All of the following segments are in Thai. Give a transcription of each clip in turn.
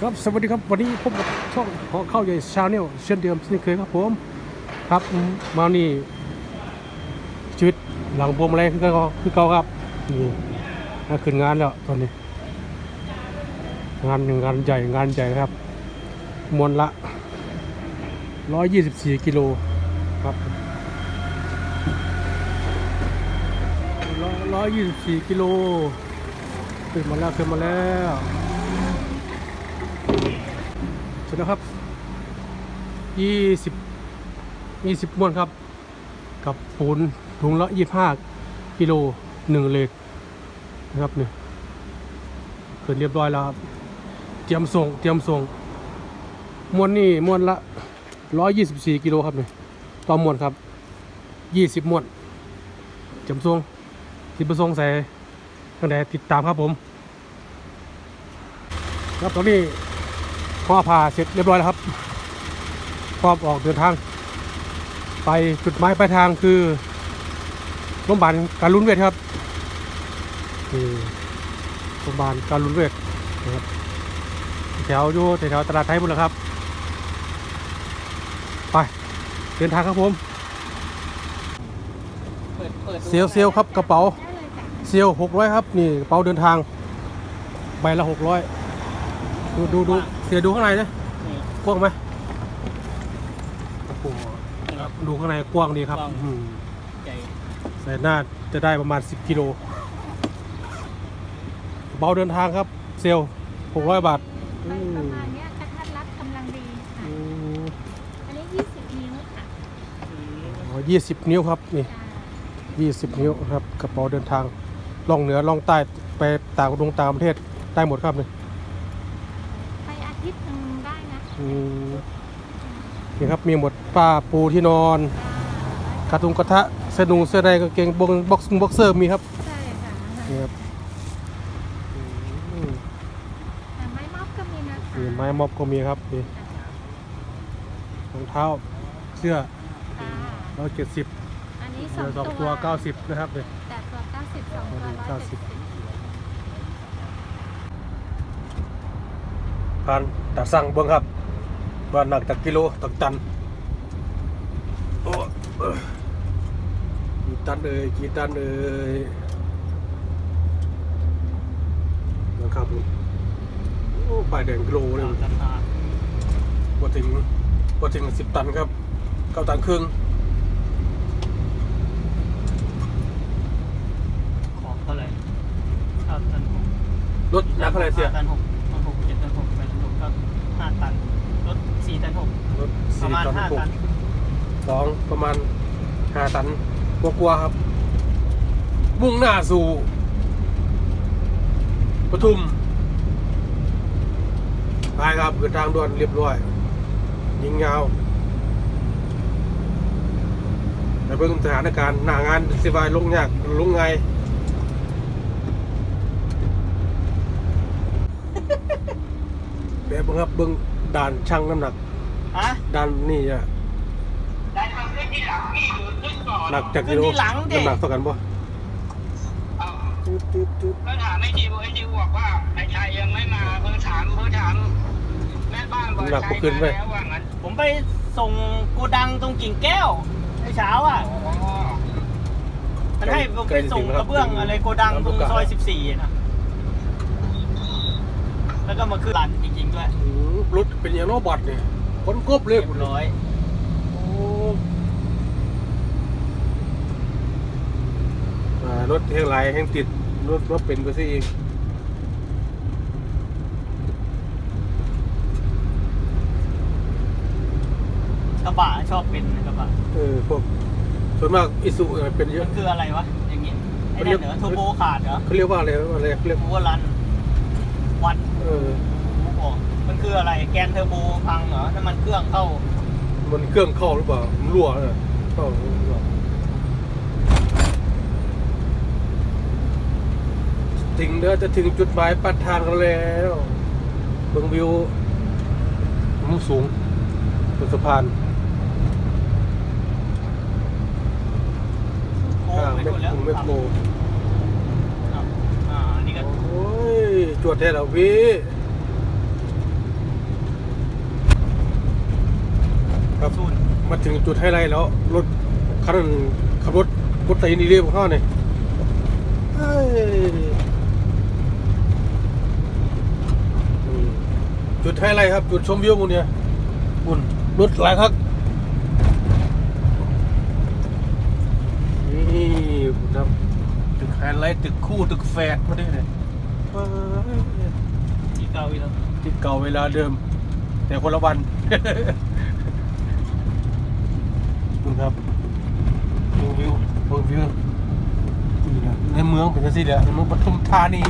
ครับสวัสดีครับวันนี้พบกับช่องของเข้าใหญ่ชาแนลเช่นเดิมเช่นเคยครับผมครับมานี่ชีวิตหลังบวมอะไรคือเก่าคือเก่าครับนี่น่าขึ้นงานแล้วตอนนี้ งานหนึ่งงานใหญ่งานใหญ่ครับ มวลละ 124 กิโลครับร้อยยี่สิบสี่กิโลขึ้นมาแล้วขึ้นมาแล้ว สร็จแล้วครับยี่สิบยี่สิบม้วนครับ กับปูนถุงละยี่ห้ากิโลหนึ่งเลทนะครับเนี่ยเกิดเรียบร้อยแล้วครับ เตรียมส่ง เตรียมส่งม้วนนี่ม้วนละร้อยยี่สิบสี่กิโลครับเนี่ยต่อม้วนครับยี่สิบม้วนเตรียมส่งทีประสงค์ใส่ตั้งแต่ติดตามครับผม ครับตอนนี้ พ่อผ่าเสร็จเรียบร้อยแล้วครับพร้อมออกเดินทาง ไปจุดหมายปลายทางคือโรงพยาบาลการลุนเวทครับนี่โรงพยาบาลการลุนเวทนะครับแถวอยู่แถวตลาดไทยบุญแล้วครับ ไปเดินทางครับผมเปิดเปิดดูเซลเซลครับกระเป๋าเซลหกร้อยครับนี่กระเป๋าเดินทางใบละหกร้อย ดูดูดูเสียดูข้างในนะนี่กว้างไหมโอ้โหครับดูข้างในกว้างดีครับกว้างอืมใหญ่ใส่หน้าจะได้ประมาณ 10กิโลเบาเดินทางครับ เซลล์600 บาทไปประมาณเนี้ยกระทัดรัดกำลังดีค่ะ อืมอันนี้ 20 นิ้วค่ะอ๋อ20 นิ้วครับนี่ จ้า20 นิ้วครับกระเป๋าเดินทางล่องเหนือล่องใต้ไปต่างดงต่างประเทศได้หมดครับนี่ ไปอาทิตย์หนึงได้นะ อืม นี่ครับมีหมดป้าปูที่นอนกระทุงกระทะเสื้อนุงเสื้อในกางเกงบงบ็อกซ์บ็อกเซอร์มีครับใช่ค่ะนี่ครับอืมแต่ไม้มอบก็มีนะคะนี่ไม้ม็อบก็มีครับนี่รองเท้าเสื้อค่ะร้อยเจ็ดสิบอันนี้สเสื้อองสองตัวเก้าสิบนะครับเนี่ย แต่ตัว90สองตัวเก้าสิบ170ผ่านตัดสั่งเบิ้งครับ ว่าหนักจากกิโลตักตันโอ้เอ้อกี่ตันเอ่ยกี่ตันเอ่ยนะครับผมโอ้ป้ายแดงกิโลเลยราคาพอถึงพอถึงสิบตันครับเก้าตันครึ่งของเท่าไหร่เก้าตันหกรถหนักเท่าไหร่เสียห้าตันหกตันหกเจ็ดตันหกแปดตันหกก็ห้าตันรถ สี่ตันหกรถประสี่มาณตันห้าหกตันสองประมาณห้าตันกลัวาๆครับ มุ่งหน้าสู่ปทุมไปครับเกิดทางด่วนเรียบร้อย ยิงยาวแต่เบิ่งสถานการณ์หน้างานสิวายลงยากลงไง แบบเบิ่งครับเบิ่ง ด่านช่างน้ำหนักฮะด่านนี่อะหนักจากกิโลขึ้นที่หลังดิ น้ำหนักเท่ากันบ่จุดจุดจุดก็ถามไอ้ดิวไอ้ดิวบอกว่าไอ้ชายยังไม่มาเพิ่งถามเพิ่งถามแม่บ้านบอกน้ำหนักชาบ่ยขึ้นมาเว้ยแล้วว่างั้นผมไปส่งโกดังตรงกิ่งแก้วในเช้าอะ อ๋อมันให้ผมไปส่งกระเบื้องอะไรโกดังตรงซอยสิบสี่นะ แล้วก็มาขึ้นรันจริงๆด้วยอืมรถเป็นอย่างโนบัตเนี่ยคนกบเลยเรียบร้อย โอ้อ่ารถแห้งไหลแห้งติด รถรถเป็นไปซะอีกกระบะชอบเป็นกระบะเออพวกส่วนมากอิสุเป็นเยมัอะ นคืออะไรวะอย่างงี้ไอ้นั่นเหรอโทโบขาดเหรอเขาเรียกว่าอะไรอะไรเขาเรียกโอเวอร์รัน วันเออโอ้มันคืออะไรแกนเทอร์โบพังเหรอน้ำมันเครื่องเข้ามันเครื่องเข้าหรือเปล่ามันรั่วเลยเข้ารั่วถึงเด้อจะถึงจุดหมายปลายทางกันแล้วเบิ่งวิวมุมสูงบนสะพานโค้งข้างไปแมหมดแล้วคแมคโค วดแท้แล้วพี่ครับมาถึงจุดไฮไลท์แล้ว รถคันขับรถรถไตนี่เรียบข้าเนี่ยจุดไฮไลท์ครับ จุดชมวิวมุนเนี่ยมุนรถหลายครับนี่ครับตึกไฮไลท์ตึกคู่ตึกแฝดมาได้เลย เก้าอีกแล้วที่เก่าเวลาเดิม แต่คนละวันคุณครับดูวิวดูวิวนี่นะในเมืองเป็นจังซี่แหละในเมืองปทุมธานี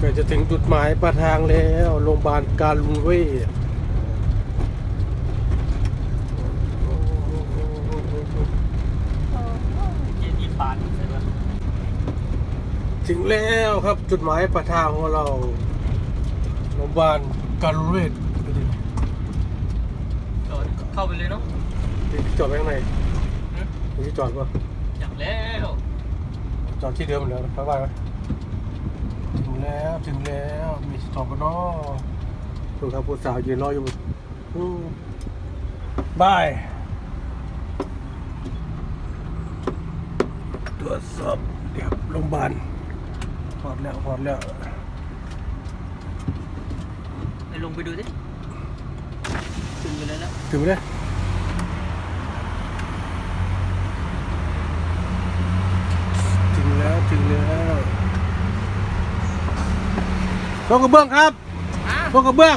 ก็จะถึงจุดหมายปลายทางแล้วโรงพยาบาลการลุงเว่ย เจ็ดยี่ปานเสร็จแล้ว ถึงแล้วครับจุดหมายปลายทางของเราโรงพยาบาลการลุงเวทจอดเข้าไปเลยเนาะจอดไว้ข้างในหืมมีที่จอดป่ะอยากแล้ว จอดที่เดิมเหมือนเดิมไปบ้านไหมถึงแล้วถึงแล้วมีที่จอดกันเนาะดูครับผู้สาวยืนรออยู่อืมบายตรวจสอบเดี๋ยวโรงพยาบาล พอดแล้วพอดแล้วไปลงไปดูสิถึงไปเลยแล้วถึงไหมเนี่ยถึงแล้วถึงแล้วพวกกระเบื้องครับพวกกระเบื้อง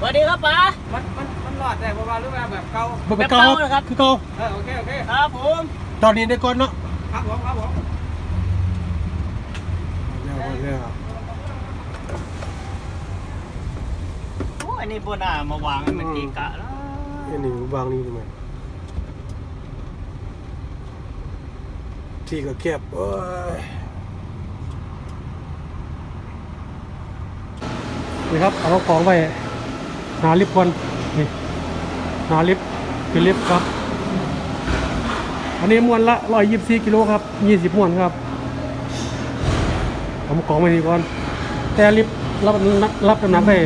สวัสดีครับป๋ามันมันมันหลอดได้เพราะว่าหรือว่าแบบเก่ามันเป็นแบบเก่าเก่านะครับคือเก่าเออโอเคโอเคครับผมตอนนี้ได้ก่อนเนาะครับผมครับผม แล้วแล้วโอ้ยนี่บนอ่ามาวางให้มันเกะกะแล้วไอ้นี่วางนี่ทำไมที่ก็แคบโอ้ยนี่ครับ เอาของไปหาลิฟต์ก่อนนี่หาลิฟต์คือลิฟต์ครับ อันนี้มวนละร้อยยี่สิบกิโลครับยี่สิบมวนครับ เอาของไปนี่ก่อน แต่ลิฟรับน้ำรับน้ำหนักได้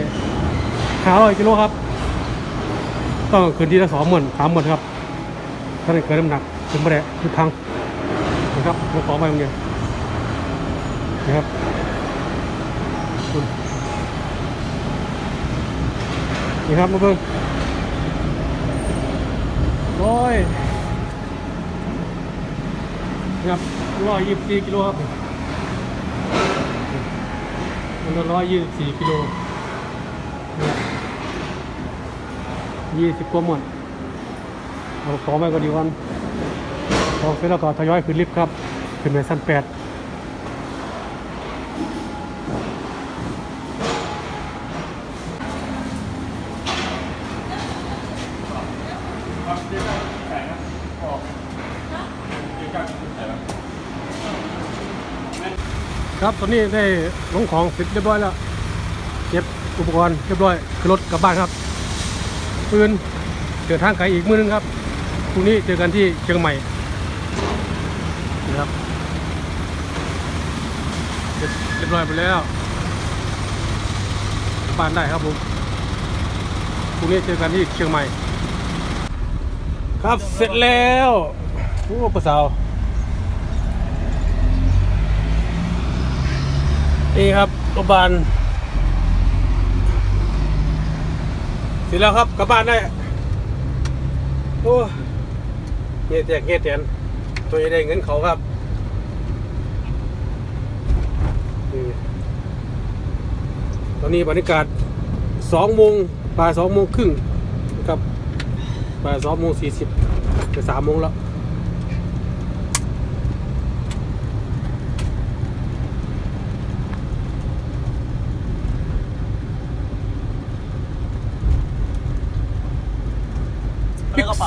ห้าร้อยกิโลครับ ต้องคืนที่ละสองหมื่นสามหมื่นครับ ถ้าได้เกินน้ำหนักถึงไม่ได้ทุกทางนะครับเอาของไปตรงนี้นะครับนี่ครับมาเบิ่งร้อยนะครับร้อยยี่สิบสี่กิโลครับ มันร้อยยี่สิบสี่กิโลยี่สิบกว่าหมดเอาของไปก็ดีวันพอเสร็จแล้วก็ทยอยขึ้นลิฟต์ครับ ขึ้นไปชั้นแปด ครับตอนนี้ได้ลงของเสร็จเรียบร้อยแล้ว เก็บอุปกรณ์เรียบร้อยขึ้นรถกลับบ้านครับปืนเดินทางไกลอีกมือนึงครับพรุ่งนี้เจอกันที่เชียงใหม่นะครับเสร็จเรียบร้อยไปแล้วกลับบ้านได้ครับผมพรุ่งนี้เจอกันที่เชียงใหม่ ครับเสร็จแล้วโอ้ปะสาว นี่ครับโรงพยาบาลเสร็จแล้วครับกลับบ้านได้โอ้เงี้ยแตกเงี้ยแตนตัวจะได้เงินเขาครับตอนนี้บรรยากาศสองโมงบ่ายสองโมงครึ่งนะครับบ่ายสองโมงสี่สิบจะสามโมงแล้ว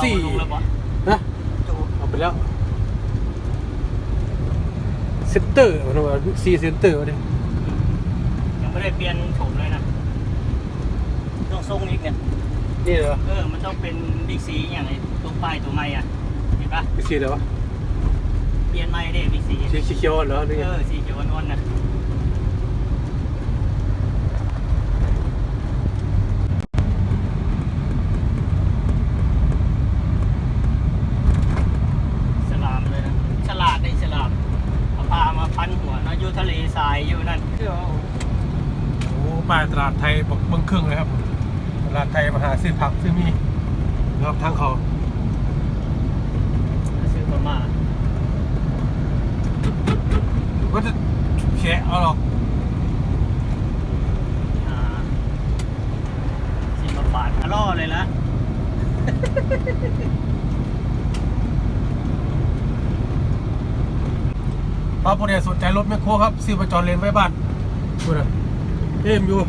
พิกแล้วระเป๋าซี่ลงแล้วปะนะเอาไปแล้วเซนเตอร์มันว่าซีเซนเตอร์วะเนี่ยยังไม่ได้เปลี่ยนโฉมเลยนะต้องทรงนี้เนี่ยนี่เหรอเออมันต้องเป็นบิ๊กซีอย่างไอ้ตัวป้ายตัวไม้อะเห็นปะซีเลยวะปลี่ยนใหม่เด้มีสีสีเขียวเหรอหรือเอไงอสีเขียวอ่อนๆนะฉลามเลยนะฉลาดในฉลามเอาพามาพันหัวเนาะอยู่ทะเลทรายอยู่นั่นเดี๋ยวโอ้ป้ายตลาดไทยบักเบิ้งครึ่งเลยครับ ตลาดไทยมาหาซื้อผักซื้อมีนะครับทางเขาซื้อประมาณก็จะแฉะเอาหรอก อ่าสิบบาทอะล่อเลยละ ป้าพอดีสนใจรถแมคโครครับซื้อประจอดเลนไว้บ้านดูนะเอ็มอยู่